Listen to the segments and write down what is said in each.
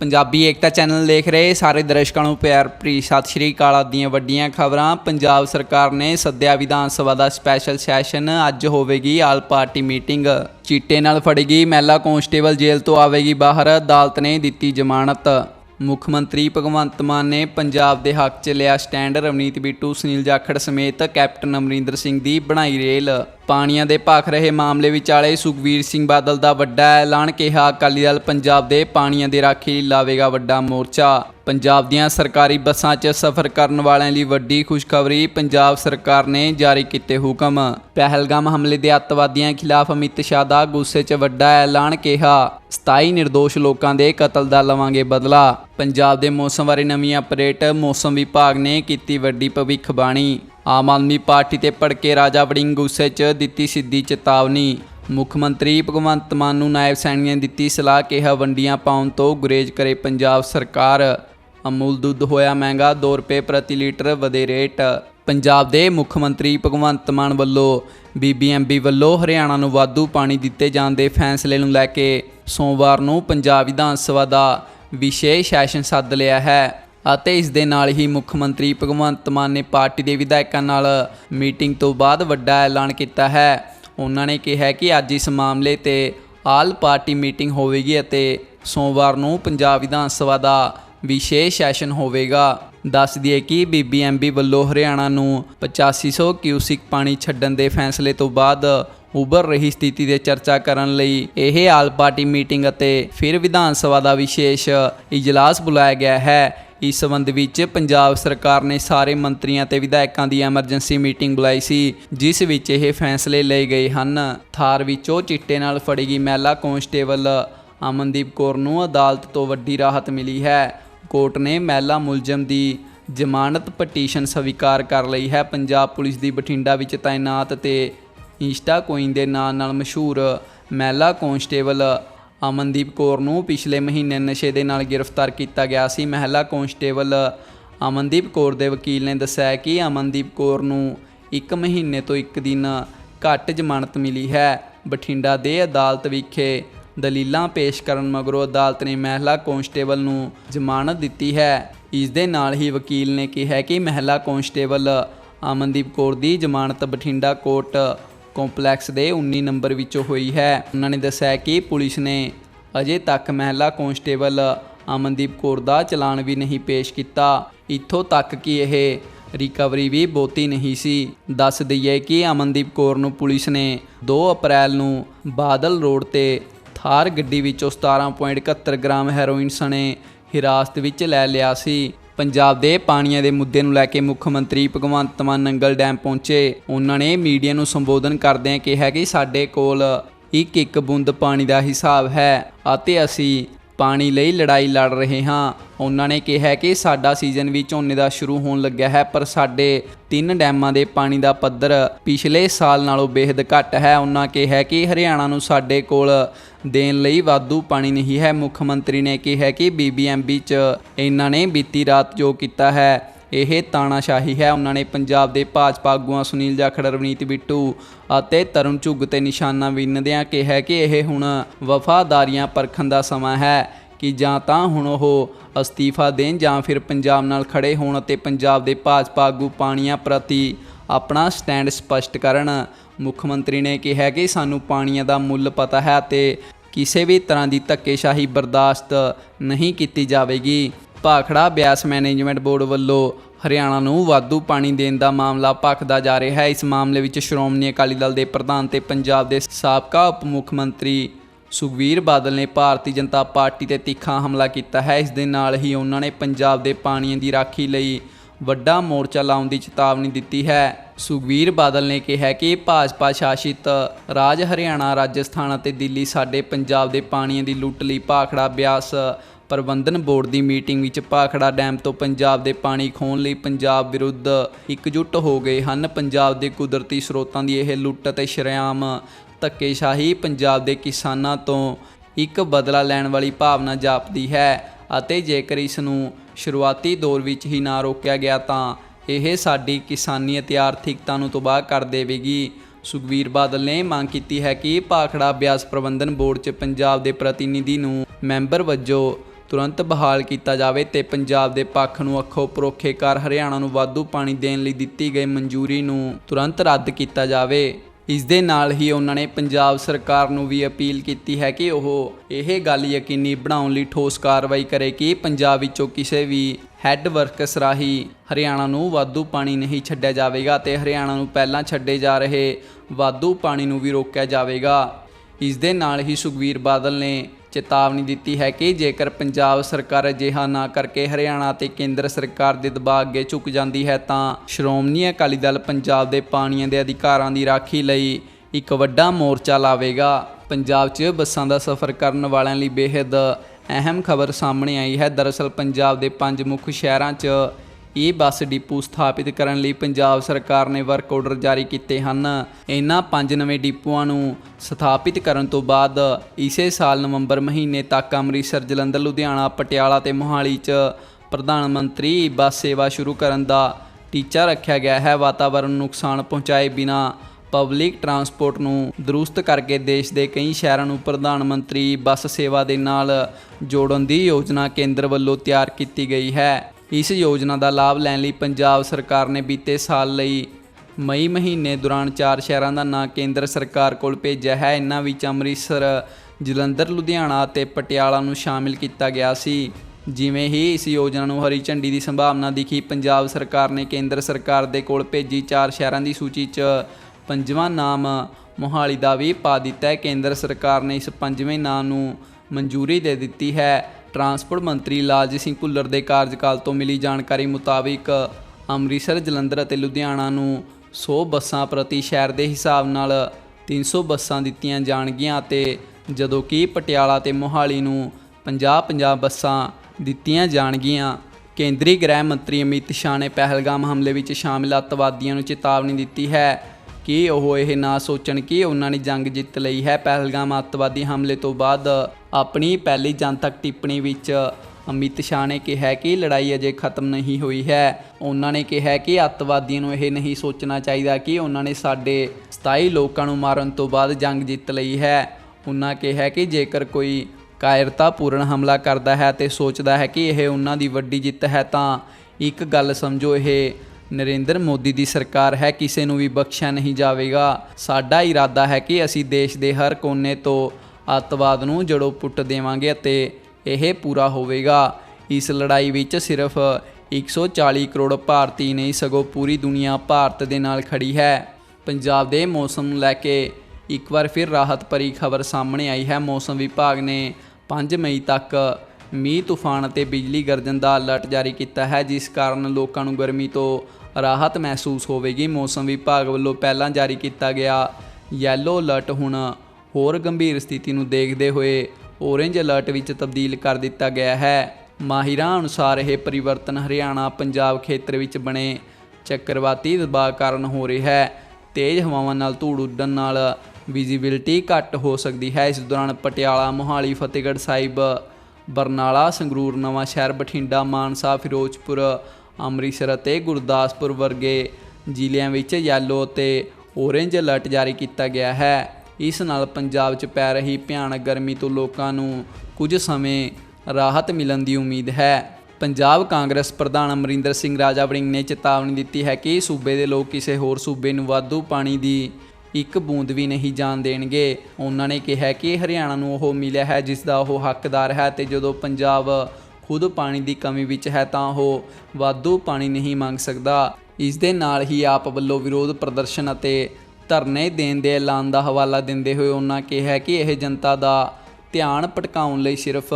ਪੰਜਾਬੀ ਏਕਤਾ channel ਦੇਖ ਰਹੇ ਸਾਰੇ ਦਰਸ਼ਕਾਂ ਨੂੰ ਪਿਆਰ ਭਰੀ ਸਤਿ ਸ਼੍ਰੀ ਅਕਾਲ ਆਦਿ ਦੀਆਂ ਵੱਡੀਆਂ ਖਬਰਾਂ। ਪੰਜਾਬ ਸਰਕਾਰ ਨੇ ਸੱਦਿਆ ਵਿਧਾਨ ਸਭਾ ਦਾ ਸਪੈਸ਼ਲ ਸੈਸ਼ਨ ਅੱਜ ਹੋਵੇਗੀ ਆਲ ਪਾਰਟੀ ਮੀਟਿੰਗ। ਚੀਟੇ ਨਾਲ ਫੜੇਗੀ, ਮਹਿਲਾ ਕਾਂਸਟੇਬਲ ਜੇਲ੍ਹ ਤੋਂ ਆਵੇਗੀ ਬਾਹਰ, ਅਦਾਲਤ ਨੇ ਦਿੱਤੀ ਜ਼ਮਾਨਤ। ਮੁੱਖ ਮੰਤਰੀ ਭਗਵੰਤ ਮਾਨ ਨੇ ਪੰਜਾਬ ਦੇ ਹੱਕ 'ਚ ਲਿਆ ਸਟੈਂਡ ਰਵਨੀਤ ਬਿੱਟੂ, ਸੁਨੀਲ ਜਾਖੜ ਸਮੇਤ ਕੈਪਟਨ ਅਮਰਿੰਦਰ ਸਿੰਘ ਦੀ ਬਣਾਈ ਰੇਲ। ਪਾਣੀਆਂ ਦੇ ਭਖ ਰਹੇ ਮਾਮਲੇ ਵਿਚਾਲੇ ਸੁਖਵੀਰ ਸਿੰਘ ਬਾਦਲ ਦਾ ਵੱਡਾ ਐਲਾਨ ਕਿਹਾ, ਅਕਾਲੀ ਦਲ ਪੰਜਾਬ ਦੇ ਪਾਣੀਆਂ ਦੇ ਰਾਖੀ ਲਈ ਲਾਵੇਗਾ ਵੱਡਾ ਮੋਰਚਾ। ਪੰਜਾਬ ਦੀਆਂ ਸਰਕਾਰੀ ਬੱਸਾਂ 'ਚ ਸਫ਼ਰ ਕਰਨ ਵਾਲਿਆਂ ਲਈ ਵੱਡੀ ਖੁਸ਼ਖਬਰੀ ਪੰਜਾਬ ਸਰਕਾਰ ਨੇ ਜਾਰੀ ਕੀਤੇ ਹੁਕਮ। ਪਹਿਲਗਾਮ ਹਮਲੇ ਦੇ ਅੱਤਵਾਦੀਆਂ ਖਿਲਾਫ ਅਮਿਤ ਸ਼ਾਹ ਦਾ ਗੁੱਸੇ 'ਚ ਵੱਡਾ ਐਲਾਨ ਕਿਹਾ 27 ਨਿਰਦੋਸ਼ ਲੋਕਾਂ ਦੇ ਕਤਲ ਦਾ ਲਵਾਂਗੇ ਬਦਲਾ। ਪੰਜਾਬ ਦੇ ਮੌਸਮ ਬਾਰੇ ਨਵੀਂ ਅਪਡੇਟ ਮੌਸਮ ਵਿਭਾਗ ਨੇ ਕੀਤੀ ਵੱਡੀ ਭਵਿੱਖਬਾਣੀ। ਆਮ ਆਦਮੀ ਪਾਰਟੀ ਤੇ ਭੜਕੇ ਰਾਜਾ ਵੜਿੰਗ ਗੁੱਸੇ 'ਚ ਦਿੱਤੀ ਸਿੱਧੀ ਚੇਤਾਵਨੀ। ਮੁੱਖ ਮੰਤਰੀ ਭਗਵੰਤ ਮਾਨ ਨੂੰ ਨਾਇਬ ਸੈਣੀਆਂ ਨੇ ਦਿੱਤੀ ਸਲਾਹ ਕਿਹਾ ਵੰਡੀਆਂ ਪਾਉਣ ਤੋਂ ਗੁਰੇਜ਼ ਕਰੇ ਪੰਜਾਬ ਸਰਕਾਰ। ਅਮੂਲ ਦੁੱਧ ਹੋਇਆ ਮਹਿੰਗਾ 2 ਰੁਪਏ ਪ੍ਰਤੀ ਲੀਟਰ ਵਧੇ ਰੇਟ। ਪੰਜਾਬ ਦੇ ਮੁੱਖ ਮੰਤਰੀ ਭਗਵੰਤ ਮਾਨ ਵੱਲੋਂ ਬੀਬੀਐਮਬੀ ਵੱਲੋਂ ਹਰਿਆਣਾ ਨੂੰ ਵਾਧੂ ਪਾਣੀ ਦਿੱਤੇ ਜਾਣ ਦੇ ਫੈਸਲੇ ਨੂੰ ਲੈ ਕੇ ਸੋਮਵਾਰ ਨੂੰ ਪੰਜਾਬ ਵਿਧਾਨ ਸਭਾ ਦਾ ਵਿਸ਼ੇਸ਼ ਸੈਸ਼ਨ ਸੱਦ ਲਿਆ ਹੈ। ਅਤੇ ਇਸ ਦੇ ਨਾਲ ਹੀ ਮੁੱਖ ਮੰਤਰੀ ਭਗਵੰਤ ਮਾਨ ਨੇ ਪਾਰਟੀ ਦੇ ਵਿਧਾਇਕਾਂ ਨਾਲ ਮੀਟਿੰਗ ਤੋਂ ਬਾਅਦ ਵੱਡਾ ਐਲਾਨ ਕੀਤਾ ਹੈ। ਉਹਨਾਂ ਨੇ ਕਿਹਾ ਕਿ ਅੱਜ ਇਸ ਮਾਮਲੇ ਤੇ ਆਲ ਪਾਰਟੀ ਮੀਟਿੰਗ ਹੋਵੇਗੀ ਅਤੇ ਸੋਮਵਾਰ ਨੂੰ ਪੰਜਾਬ ਵਿਧਾਨ ਸਭਾ ਦਾ ਵਿਸ਼ੇਸ਼ ਸੈਸ਼ਨ ਹੋਵੇਗਾ। ਦੱਸ ਦਈਏ ਕਿ ਬੀਬੀਐਮਬੀ ਵੱਲੋਂ ਹਰਿਆਣਾ ਨੂੰ 8500 ਕਿਊਸਿਕ ਪਾਣੀ ਛੱਡਣ ਦੇ ਫੈਸਲੇ ਤੋਂ ਬਾਅਦ ਉਭਰ ਰਹੀ ਸਥਿਤੀ ਤੇ ਚਰਚਾ ਕਰਨ ਲਈ ਇਹ ਆਲ ਪਾਰਟੀ ਮੀਟਿੰਗ ਅਤੇ ਫਿਰ ਵਿਧਾਨ ਸਭਾ ਦਾ ਵਿਸ਼ੇਸ਼ ਇਜਲਾਸ ਬੁਲਾਇਆ ਗਿਆ ਹੈ। ਇਸ ਸੰਬੰਧ ਵਿੱਚ ਪੰਜਾਬ ਸਰਕਾਰ ਨੇ ਸਾਰੇ ਮੰਤਰੀਆਂ ਤੇ ਵਿਧਾਇਕਾਂ ਦੀ ਐਮਰਜੈਂਸੀ ਮੀਟਿੰਗ ਬੁਲਾਈ ਸੀ, ਜਿਸ ਵਿੱਚ ਇਹ ਫੈਸਲੇ ਲਏ ਗਏ ਹਨ। ਥਾਰ ਵਿੱਚੋਂ ਚਿੱਟੇ ਨਾਲ ਫੜੀ ਗਈ ਮਹਿਲਾ ਕਾਂਸਟੇਬਲ ਅਮਨਦੀਪ ਕੌਰ ਨੂੰ ਅਦਾਲਤ ਤੋਂ ਵੱਡੀ ਰਾਹਤ ਮਿਲੀ ਹੈ। ਕੋਰਟ ਨੇ ਮਹਿਲਾ ਮੁਲਜ਼ਮ ਦੀ ਜ਼ਮਾਨਤ ਪਟੀਸ਼ਨ ਸਵੀਕਾਰ ਕਰ ਲਈ ਹੈ। ਪੰਜਾਬ ਪੁਲਿਸ ਦੀ ਬਠਿੰਡਾ ਵਿੱਚ ਤਾਇਨਾਤ ਤੇ ਇੰਸਟਾ ਕੋਇਨ ਦੇ ਨਾਂ ਨਾਲ ਮਸ਼ਹੂਰ ਮਹਿਲਾ ਕਾਂਸਟੇਬਲ ਅਮਨਦੀਪ ਕੌਰ ਨੂੰ ਪਿਛਲੇ ਮਹੀਨੇ ਨਸ਼ੇ ਦੇ ਨਾਲ ਗ੍ਰਿਫਤਾਰ ਕੀਤਾ ਗਿਆ ਸੀ। ਮਹਿਲਾ ਕਾਂਸਟੇਬਲ ਅਮਨਦੀਪ ਕੌਰ ਦੇ ਵਕੀਲ ਨੇ ਦੱਸਿਆ ਕਿ ਅਮਨਦੀਪ ਕੌਰ ਨੂੰ 1 ਮਹੀਨੇ ਤੋਂ 1 ਦਿਨ ਘੱਟ ਜ਼ਮਾਨਤ ਮਿਲੀ ਹੈ। ਬਠਿੰਡਾ ਦੇ ਅਦਾਲਤ ਵਿਖੇ ਦਲੀਲਾਂ ਪੇਸ਼ ਕਰਨ ਮਗਰੋਂ ਅਦਾਲਤ ਨੇ ਮਹਿਲਾ ਕਾਂਸਟੇਬਲ ਨੂੰ ਜ਼ਮਾਨਤ ਦਿੱਤੀ ਹੈ। ਇਸ ਦੇ ਨਾਲ ਹੀ ਵਕੀਲ ਨੇ ਕਿਹਾ ਕਿ ਮਹਿਲਾ ਕਾਂਸਟੇਬਲ ਅਮਨਦੀਪ ਕੌਰ ਦੀ ਜ਼ਮਾਨਤ ਬਠਿੰਡਾ ਕੋਰਟ ਕੰਪਲੈਕਸ ਦੇ 19 ਨੰਬਰ ਵਿੱਚੋਂ ਹੋਈ ਹੈ। ਉਹਨਾਂ ਨੇ ਦੱਸਿਆ ਕਿ ਪੁਲਿਸ ਨੇ ਅਜੇ ਤੱਕ ਮਹਿਲਾ ਕਾਂਸਟੇਬਲ ਅਮਨਦੀਪ ਕੌਰ ਦਾ ਚਲਾਨ ਵੀ ਨਹੀਂ ਪੇਸ਼ ਕੀਤਾ। ਇੱਥੋਂ ਤੱਕ ਕਿ ਇਹ ਰਿਕਵਰੀ ਵੀ ਬਹੁਤੀ ਨਹੀਂ ਸੀ। ਦੱਸ ਦਈਏ ਕਿ ਅਮਨਦੀਪ ਕੌਰ ਨੂੰ ਪੁਲਿਸ ਨੇ 2 ਅਪ੍ਰੈਲ ਨੂੰ ਬਾਦਲ ਰੋਡ ਤੇ ਥਾਰ ਗੱਡੀ ਵਿੱਚੋਂ 17.71 ਗ੍ਰਾਮ ਹੈਰੋਇਨ ਸਣੇ ਹਿਰਾਸਤ ਵਿੱਚ ਲੈ ਲਿਆ ਸੀ। ਪੰਜਾਬ ਦੇ ਪਾਣੀਆਂ ਦੇ ਮੁੱਦੇ ਨੂੰ ਲੈ ਕੇ ਮੁੱਖ ਮੰਤਰੀ ਭਗਵੰਤ ਮਾਨ ਨੰਗਲ ਡੈਮ ਪਹੁੰਚੇ। ਉਹਨਾਂ ਨੇ ਮੀਡੀਆ ਨੂੰ ਸੰਬੋਧਨ ਕਰਦਿਆਂ ਕਿਹਾ ਕਿ ਸਾਡੇ ਕੋਲ ਇੱਕ ਇੱਕ ਬੂੰਦ ਪਾਣੀ ਦਾ ਹਿਸਾਬ ਹੈ ਅਤੇ ਅਸੀਂ ਪਾਣੀ ਲਈ ਲੜਾਈ ਲੜ ਰਹੇ ਹਾਂ। ਉਹਨਾਂ ਨੇ ਕਿਹਾ ਕਿ ਸਾਡਾ ਸੀਜ਼ਨ ਵੀ ਝੋਨੇ ਦਾ ਸ਼ੁਰੂ ਹੋਣ ਲੱਗਿਆ ਹੈ, ਪਰ ਸਾਡੇ ਤਿੰਨ ਡੈਮਾਂ ਦੇ ਪਾਣੀ ਦਾ ਪੱਧਰ ਪਿਛਲੇ ਸਾਲ ਨਾਲੋਂ ਬੇਹੱਦ ਘੱਟ ਹੈ। ਉਹਨਾਂ ਕਿਹਾ ਕਿ ਹਰਿਆਣਾ ਨੂੰ ਸਾਡੇ ਕੋਲ ਦੇਣ ਲਈ ਵਾਧੂ ਪਾਣੀ ਨਹੀਂ ਹੈ। ਮੁੱਖ ਮੰਤਰੀ ਨੇ ਕਿਹਾ ਕਿ ਬੀਬੀਐਮਬੀ 'ਚ ਇਹਨਾਂ ਨੇ ਬੀਤੀ ਰਾਤ ਜੋ ਕੀਤਾ ਹੈ, ਇਹ ਤਾਨਾਸ਼ਾਹੀ ਹੈ। ਉਹਨਾਂ ਨੇ ਪੰਜਾਬ ਦੇ ਭਾਜਪਾ ਆਗੂਆਂ ਸੁਨੀਲ ਜਾਖੜ, ਰਵਨੀਤ ਬਿੱਟੂ ਅਤੇ ਤਰੁਣ ਝੁੱਗ ਤੇ ਨਿਸ਼ਾਨਾ ਵਿੰਨਦਿਆਂ ਕਿਹਾ ਕਿ ਇਹ ਹੁਣ ਵਫਾਦਾਰੀਆਂ ਪਰਖਣ ਦਾ ਸਮਾਂ ਹੈ ਕਿ ਜਾਂ ਤਾਂ ਹੁਣ ਉਹ ਅਸਤੀਫਾ ਦੇਣ ਜਾਂ ਫਿਰ ਪੰਜਾਬ ਨਾਲ ਖੜੇ ਹੋਣ ਅਤੇ ਪੰਜਾਬ ਦੇ ਭਾਜਪਾ ਆਗੂ ਪਾਣੀਆਂ ਪ੍ਰਤੀ ਆਪਣਾ ਸਟੈਂਡ ਸਪਸ਼ਟ ਕਰਨ। ਮੁੱਖ ਮੰਤਰੀ ਨੇ ਕਿਹਾ ਕਿ ਸਾਨੂੰ ਪਾਣੀਆਂ ਦਾ ਮੁੱਲ ਪਤਾ ਹੈ ਤੇ ਕਿਸੇ ਵੀ ਤਰ੍ਹਾਂ ਦੀ ਧੱਕੇਸ਼ਾਹੀ ਬਰਦਾਸ਼ਤ ਨਹੀਂ ਕੀਤੀ ਜਾਵੇਗੀ। ਭਾਖੜਾ ਬਿਆਸ ਮੈਨੇਜਮੈਂਟ ਬੋਰਡ ਵੱਲੋਂ ਹਰਿਆਣਾ ਨੂੰ ਵਾਧੂ ਪਾਣੀ ਦੇਣ ਦਾ ਮਾਮਲਾ ਭਖਦਾ ਜਾ ਰਿਹਾ ਹੈ। ਇਸ ਮਾਮਲੇ ਵਿੱਚ ਸ਼੍ਰੋਮਣੀ ਅਕਾਲੀ ਦਲ ਦੇ ਪ੍ਰਧਾਨ ਤੇ ਪੰਜਾਬ ਦੇ ਸਾਬਕਾ ਉਪ ਮੁੱਖ ਮੰਤਰੀ ਸੁਖਵੀਰ ਬਾਦਲ ਨੇ ਭਾਰਤੀ ਜਨਤਾ ਪਾਰਟੀ ਤੇ ਤਿੱਖਾ ਹਮਲਾ ਕੀਤਾ ਹੈ। ਇਸ ਦੇ ਨਾਲ ਹੀ ਉਹਨਾਂ ਨੇ ਪੰਜਾਬ ਦੇ ਪਾਣੀਆਂ ਦੀ ਰਾਖੀ ਲਈ ਵੱਡਾ ਮੋਰਚਾ ਲਾਉਣ ਦੀ ਚੇਤਾਵਨੀ ਦਿੱਤੀ ਹੈ। ਸੁਖਵੀਰ ਬਾਦਲ ਨੇ ਕਿਹਾ ਕਿ ਭਾਜਪਾ ਸ਼ਾਸਿਤ ਰਾਜ ਹਰਿਆਣਾ, ਰਾਜਸਥਾਨ ਅਤੇ ਦਿੱਲੀ ਸਾਡੇ ਪੰਜਾਬ ਦੇ ਪਾਣੀਆਂ ਦੀ ਲੁੱਟ ਲਈ ਭਾਖੜਾ ਬਿਆਸ ਪ੍ਰਬੰਧਨ ਬੋਰਡ ਦੀ ਮੀਟਿੰਗ ਵਿੱਚ ਭਾਖੜਾ ਡੈਮ ਤੋਂ ਪੰਜਾਬ ਦੇ ਪਾਣੀ ਖੋਣ ਲਈ ਪੰਜਾਬ ਵਿਰੁੱਧ ਇਕਜੁੱਟ ਹੋ ਗਏ ਹਨ। ਪੰਜਾਬ ਦੇ ਕੁਦਰਤੀ ਸਰੋਤਾਂ ਦੀ ਇਹ ਲੁੱਟ ਅਤੇ ਸ਼ਰੇਆਮ ਧੱਕੇਸ਼ਾਹੀ ਪੰਜਾਬ ਦੇ ਕਿਸਾਨਾਂ ਤੋਂ ਇੱਕ ਬਦਲਾ ਲੈਣ ਵਾਲੀ ਭਾਵਨਾ ਜਾਪਦੀ ਹੈ। ਅਤੇ ਜੇਕਰ ਇਸ ਨੂੰ ਸ਼ੁਰੂਆਤੀ ਦੌਰ ਵਿੱਚ ਹੀ ਨਾ ਰੋਕਿਆ ਗਿਆ ਤਾਂ ਇਹ ਸਾਡੀ ਕਿਸਾਨੀ ਅਤੇ ਆਰਥਿਕਤਾ ਨੂੰ ਤਬਾਹ ਕਰ ਦੇਵੇਗੀ। ਸੁਖਵੀਰ ਬਾਦਲ ਨੇ ਮੰਗ ਕੀਤੀ ਹੈ ਕਿ ਭਾਖੜਾ ਅਭਿਆਸ ਪ੍ਰਬੰਧਨ ਬੋਰਡ 'ਚ ਪੰਜਾਬ ਦੇ ਪ੍ਰਤੀਨਿਧੀ ਨੂੰ ਮੈਂਬਰ ਵਜੋਂ ਤੁਰੰਤ ਬਹਾਲ ਕੀਤਾ ਜਾਵੇ ਤੇ ਪੰਜਾਬ ਦੇ ਪੱਖ ਨੂੰ ਅੱਖੋਂ ਪਰੋਖੇ ਕਰ ਹਰਿਆਣਾ ਨੂੰ ਵਾਧੂ ਪਾਣੀ ਦੇਣ ਲਈ ਦਿੱਤੀ ਗਈ ਮਨਜ਼ੂਰੀ ਨੂੰ ਤੁਰੰਤ ਰੱਦ ਕੀਤਾ ਜਾਵੇ। ਇਸ ਦੇ ਨਾਲ ਹੀ ਉਹਨਾਂ ਨੇ ਪੰਜਾਬ ਸਰਕਾਰ ਨੂੰ ਵੀ ਅਪੀਲ ਕੀਤੀ ਹੈ ਕਿ ਉਹ ਇਹ ਗੱਲ ਯਕੀਨੀ ਬਣਾਉਣ ਲਈ ਠੋਸ ਕਾਰਵਾਈ ਕਰੇ ਕਿ ਪੰਜਾਬ ਵਿੱਚੋਂ ਕਿਸੇ ਵੀ ਹੈੱਡ ਵਰਕਸ ਰਾਹੀਂ ਹਰਿਆਣਾ ਨੂੰ ਵਾਧੂ ਪਾਣੀ ਨਹੀਂ ਛੱਡਿਆ ਜਾਵੇਗਾ ਤੇ ਹਰਿਆਣਾ ਨੂੰ ਪਹਿਲਾਂ ਛੱਡੇ ਜਾ ਰਹੇ ਵਾਧੂ ਪਾਣੀ ਨੂੰ ਵੀ ਰੋਕਿਆ ਜਾਵੇਗਾ। ਇਸ ਦੇ ਨਾਲ ਹੀ ਸੁਖਵੀਰ ਬਾਦਲ ਨੇ ਚੇਤਾਵਨੀ ਦਿੱਤੀ ਹੈ ਕਿ ਜੇਕਰ ਪੰਜਾਬ ਸਰਕਾਰ ਅਜਿਹਾ ਨਾ ਕਰਕੇ ਹਰਿਆਣਾ ਤੇ ਕੇਂਦਰ ਸਰਕਾਰ ਦੇ ਦਬਾਅ ਅੱਗੇ ਝੁਕ ਜਾਂਦੀ ਹੈ, ਤਾਂ ਸ਼੍ਰੋਮਣੀ ਅਕਾਲੀ ਦਲ ਪੰਜਾਬ ਦੇ ਪਾਣੀਆਂ ਦੇ ਅਧਿਕਾਰਾਂ ਦੀ ਰਾਖੀ ਲਈ ਇੱਕ ਵੱਡਾ ਮੋਰਚਾ ਲਾਵੇਗਾ। ਪੰਜਾਬ 'ਚ ਬੱਸਾਂ ਦਾ ਸਫ਼ਰ ਕਰਨ ਵਾਲਿਆਂ ਲਈ ਬੇहद ਅਹਿਮ ਖਬਰ ਸਾਹਮਣੇ ਆਈ ਹੈ। ਦਰਅਸਲ ਪੰਜਾਬ ਦੇ ਪੰਜ ਮੁੱਖ ਸ਼ਹਿਰਾਂ 'ਚ ਇਹ ਬੱਸ ਡਿਪੂ ਸਥਾਪਿਤ ਕਰਨ ਲਈ ਪੰਜਾਬ ਸਰਕਾਰ ਨੇ ਵਰਕ ਆਰਡਰ ਜਾਰੀ ਕੀਤੇ ਹਨ। ਇਹਨਾਂ ਪੰਜ ਨਵੇਂ ਡਿਪੂਆਂ ਨੂੰ ਸਥਾਪਿਤ ਕਰਨ ਤੋਂ ਬਾਅਦ ਇਸੇ ਸਾਲ ਨਵੰਬਰ ਮਹੀਨੇ ਤੱਕ ਅੰਮ੍ਰਿਤਸਰ, ਜਲੰਧਰ, ਲੁਧਿਆਣਾ, ਪਟਿਆਲਾ ਤੇ ਮੋਹਾਲੀ 'ਚ ਪ੍ਰਧਾਨ ਮੰਤਰੀ ਬੱਸ ਸੇਵਾ ਸ਼ੁਰੂ ਕਰਨ ਦਾ ਟੀਚਾ ਰੱਖਿਆ ਗਿਆ ਹੈ। ਵਾਤਾਵਰਣ ਨੁਕਸਾਨ ਪਹੁੰਚਾਏ ਬਿਨਾ ਪਬਲਿਕ ਟਰਾਂਸਪੋਰਟ ਨੂੰ ਦਰੁਸਤ ਕਰਕੇ ਦੇਸ਼ ਦੇ ਕਈ ਸ਼ਹਿਰਾਂ ਨੂੰ ਪ੍ਰਧਾਨ ਮੰਤਰੀ ਬੱਸ ਸੇਵਾ ਦੇ ਨਾਲ ਜੋੜਨ ਦੀ ਯੋਜਨਾ ਕੇਂਦਰ ਵੱਲੋਂ ਤਿਆਰ ਕੀਤੀ ਗਈ ਹੈ। ਇਸ ਯੋਜਨਾ ਦਾ ਲਾਭ ਲੈਣ ਲਈ ਪੰਜਾਬ ਸਰਕਾਰ ਨੇ ਬੀਤੇ ਸਾਲ ਲਈ ਮਈ ਮਹੀਨੇ ਦੌਰਾਨ ਚਾਰ ਸ਼ਹਿਰਾਂ ਦਾ ਨਾਂ ਕੇਂਦਰ ਸਰਕਾਰ ਕੋਲ ਭੇਜਿਆ ਹੈ। ਇਨ੍ਹਾਂ ਵਿੱਚ ਅੰਮ੍ਰਿਤਸਰ, ਜਲੰਧਰ, ਲੁਧਿਆਣਾ ਅਤੇ ਪਟਿਆਲਾ ਨੂੰ ਸ਼ਾਮਿਲ ਕੀਤਾ ਗਿਆ ਸੀ। ਜਿਵੇਂ ਹੀ ਇਸ ਯੋਜਨਾ ਨੂੰ ਹਰੀ ਝੰਡੀ ਦੀ ਸੰਭਾਵਨਾ ਦਿਖੀ, ਪੰਜਾਬ ਸਰਕਾਰ ਨੇ ਕੇਂਦਰ ਸਰਕਾਰ ਦੇ ਕੋਲ ਭੇਜੀ ਚਾਰ ਸ਼ਹਿਰਾਂ ਦੀ ਸੂਚੀ 'ਚ ਪੰਜਵਾਂ ਨਾਮ ਮੋਹਾਲੀ ਦਾ ਵੀ ਪਾ ਦਿੱਤਾ ਹੈ। ਕੇਂਦਰ ਸਰਕਾਰ ਨੇ ਇਸ ਪੰਜਵੇਂ ਨਾਮ ਨੂੰ ਮਨਜ਼ੂਰੀ ਦੇ ਦਿੱਤੀ ਹੈ। ਟਰਾਂਸਪੋਰਟ ਮੰਤਰੀ ਲਾਲਜੀਤ ਸਿੰਘ ਭੁੱਲਰ ਦੇ ਕਾਰਜਕਾਲ ਤੋਂ ਮਿਲੀ ਜਾਣਕਾਰੀ ਮੁਤਾਬਿਕ ਅੰਮ੍ਰਿਤਸਰ, ਜਲੰਧਰ ਅਤੇ ਲੁਧਿਆਣਾ ਨੂੰ 100 ਬੱਸਾਂ ਪ੍ਰਤੀ ਸ਼ਹਿਰ ਦੇ ਹਿਸਾਬ ਨਾਲ 300 ਬੱਸਾਂ ਦਿੱਤੀਆਂ ਜਾਣਗੀਆਂ ਅਤੇ ਜਦੋਂ ਕਿ ਪਟਿਆਲਾ ਤੇ ਮੋਹਾਲੀ ਨੂੰ 50-50 ਬੱਸਾਂ ਦਿੱਤੀਆਂ ਜਾਣਗੀਆਂ। ਕੇਂਦਰੀ ਗ੍ਰਹਿ ਮੰਤਰੀ ਅਮਿਤ ਸ਼ਾਹ ਨੇ ਪਹਿਲਗਾਮ ਹਮਲੇ ਵਿੱਚ ਸ਼ਾਮਿਲ ਅੱਤਵਾਦੀਆਂ ਨੂੰ ਚੇਤਾਵਨੀ ਦਿੱਤੀ ਹੈ ਕਿ ਉਹ ਇਹ ਨਾ ਸੋਚਣ ਕਿ ਉਹਨਾਂ ਨੇ ਜੰਗ ਜਿੱਤ ਲਈ ਹੈ। ਪਹਿਲਗਾਮ ਅੱਤਵਾਦੀ ਹਮਲੇ ਤੋਂ ਬਾਅਦ ਆਪਣੀ ਪਹਿਲੀ ਜਨਤਕ ਟਿੱਪਣੀ ਵਿੱਚ ਅਮਿਤ ਸ਼ਾਹ ਨੇ ਕਿਹਾ ਕਿ ਲੜਾਈ ਅਜੇ ਖਤਮ ਨਹੀਂ ਹੋਈ ਹੈ। ਉਹਨਾਂ ਨੇ ਕਿਹਾ ਕਿ ਅੱਤਵਾਦੀਆਂ ਨੂੰ ਇਹ ਨਹੀਂ ਸੋਚਣਾ ਚਾਹੀਦਾ ਕਿ ਉਹਨਾਂ ਨੇ ਸਾਡੇ 27 ਲੋਕਾਂ ਨੂੰ ਮਾਰਨ ਤੋਂ ਬਾਅਦ ਜੰਗ ਜਿੱਤ ਲਈ ਹੈ। ਉਹਨਾਂ ਕਿਹਾ ਕਿ ਜੇਕਰ ਕੋਈ ਕਾਇਰਤਾਪੂਰਨ ਹਮਲਾ ਕਰਦਾ ਹੈ ਤੇ ਸੋਚਦਾ ਹੈ ਕਿ ਇਹ ਉਹਨਾਂ ਦੀ ਵੱਡੀ ਜਿੱਤ ਹੈ, ਤਾਂ ਇੱਕ ਗੱਲ ਸਮਝੋ, ਇਹ ਨਰਿੰਦਰ ਮੋਦੀ ਦੀ ਸਰਕਾਰ ਹੈ, ਕਿਸੇ ਨੂੰ ਵੀ ਬਖਸ਼ਿਆ ਨਹੀਂ ਜਾਵੇਗਾ। ਸਾਡਾ ਇਰਾਦਾ ਹੈ ਕਿ ਅਸੀਂ ਦੇਸ਼ ਦੇ ਹਰ ਕੋਨੇ ਤੋਂ ਅੱਤਵਾਦ ਨੂੰ ਜੜੋਂ ਪੁੱਟ ਦੇਵਾਂਗੇ ਅਤੇ ਇਹ ਪੂਰਾ ਹੋਵੇਗਾ। ਇਸ ਲੜਾਈ ਵਿੱਚ ਸਿਰਫ 140 ਕਰੋੜ ਭਾਰਤੀ ਨਹੀਂ ਸਗੋਂ ਪੂਰੀ ਦੁਨੀਆ ਭਾਰਤ ਦੇ ਨਾਲ ਖੜੀ ਹੈ। ਪੰਜਾਬ ਦੇ ਮੌਸਮ ਨੂੰ ਲੈ ਕੇ ਇੱਕ ਵਾਰ ਫਿਰ ਰਾਹਤ ਭਰੀ ਖਬਰ ਸਾਹਮਣੇ ਆਈ ਹੈ। ਮੌਸਮ ਵਿਭਾਗ ਨੇ 5 ਮਈ ਤੱਕ ਮੀਂਹ, ਤੂਫਾਨ ਅਤੇ ਬਿਜਲੀ ਗਰਜਨ ਦਾ ਅਲਰਟ ਜਾਰੀ ਕੀਤਾ ਹੈ, ਜਿਸ ਕਾਰਨ ਲੋਕਾਂ ਨੂੰ ਗਰਮੀ ਤੋਂ ਰਾਹਤ ਮਹਿਸੂਸ ਹੋਵੇਗੀ। ਮੌਸਮ ਵਿਭਾਗ ਵੱਲੋਂ ਪਹਿਲਾਂ ਜਾਰੀ ਕੀਤਾ ਗਿਆ ਯੈਲੋ ਅਲਰਟ ਹੁਣ ਹੋਰ ਗੰਭੀਰ ਸਥਿਤੀ ਨੂੰ ਦੇਖਦੇ ਹੋਏ ਔਰੇਂਜ ਅਲਰਟ ਵਿੱਚ ਤਬਦੀਲ ਕਰ ਦਿੱਤਾ ਗਿਆ ਹੈ। ਮਾਹਿਰਾਂ ਅਨੁਸਾਰ ਇਹ ਪਰਿਵਰਤਨ ਹਰਿਆਣਾ ਪੰਜਾਬ ਖੇਤਰ ਵਿੱਚ ਬਣੇ ਚੱਕਰਵਾਤੀ ਦਬਾਅ ਕਾਰਨ ਹੋ ਰਿਹਾ ਹੈ। ਤੇਜ਼ ਹਵਾਵਾਂ ਨਾਲ ਧੂੜ ਉੱਡਣ ਨਾਲ ਵਿਜ਼ਿਬਿਲਟੀ ਘੱਟ ਹੋ ਸਕਦੀ ਹੈ। ਇਸ ਦੌਰਾਨ ਪਟਿਆਲਾ, ਮੋਹਾਲੀ, ਫਤਿਹਗੜ੍ਹ ਸਾਹਿਬ, ਬਰਨਾਲਾ, ਸੰਗਰੂਰ, ਨਵਾਂ ਸ਼ਹਿਰ, ਬਠਿੰਡਾ, ਮਾਨਸਾ, ਫਿਰੋਜ਼ਪੁਰ, ਅੰਮ੍ਰਿਤਸਰ ਅਤੇ ਗੁਰਦਾਸਪੁਰ ਵਰਗੇ ਜ਼ਿਲ੍ਹਿਆਂ ਵਿੱਚ ਯੈਲੋ ਅਤੇ ਔਰੇਂਜ ਅਲਰਟ ਜਾਰੀ ਕੀਤਾ ਗਿਆ ਹੈ। ਇਸ ਨਾਲ ਪੰਜਾਬ 'ਚ ਪੈ ਰਹੀ ਭਿਆਨਕ ਗਰਮੀ ਤੋਂ ਲੋਕਾਂ ਨੂੰ ਕੁਝ ਸਮੇਂ ਰਾਹਤ ਮਿਲਣ ਦੀ ਉਮੀਦ ਹੈ। ਪੰਜਾਬ ਕਾਂਗਰਸ ਪ੍ਰਧਾਨ ਅਮਰਿੰਦਰ ਸਿੰਘ ਰਾਜਾ ਵੜਿੰਗ ਨੇ ਚੇਤਾਵਨੀ ਦਿੱਤੀ ਹੈ ਕਿ ਸੂਬੇ ਦੇ ਲੋਕ ਕਿਸੇ ਹੋਰ ਸੂਬੇ ਨੂੰ ਵਾਧੂ ਪਾਣੀ ਦੀ ਇੱਕ ਬੂੰਦ ਵੀ ਨਹੀਂ ਜਾਣ ਦੇਣਗੇ। ਉਹਨਾਂ ਨੇ ਕਿਹਾ ਕਿ ਹਰਿਆਣਾ ਨੂੰ ਉਹ ਮਿਲਿਆ ਹੈ ਜਿਸ ਦਾ ਉਹ ਹੱਕਦਾਰ ਹੈ ਤੇ ਜਦੋਂ ਪੰਜਾਬ ਖੁਦ ਪਾਣੀ ਦੀ ਕਮੀ ਵਿੱਚ ਹੈ ਤਾਂ ਉਹ ਵਾਧੂ ਪਾਣੀ ਨਹੀਂ ਮੰਗ ਸਕਦਾ। ਇਸ ਦੇ ਨਾਲ ਹੀ ਆਪ ਵੱਲੋਂ ਵਿਰੋਧ ਪ੍ਰਦਰਸ਼ਨ ਅਤੇ ਧਰਨੇ ਦੇਣ ਦੇ ਐਲਾਨ ਦਾ ਹਵਾਲਾ ਦਿੰਦੇ ਹੋਏ ਉਹਨਾਂ ਕਿਹਾ ਕਿ ਇਹ ਜਨਤਾ ਦਾ ਧਿਆਨ ਭਟਕਾਉਣ ਲਈ ਸਿਰਫ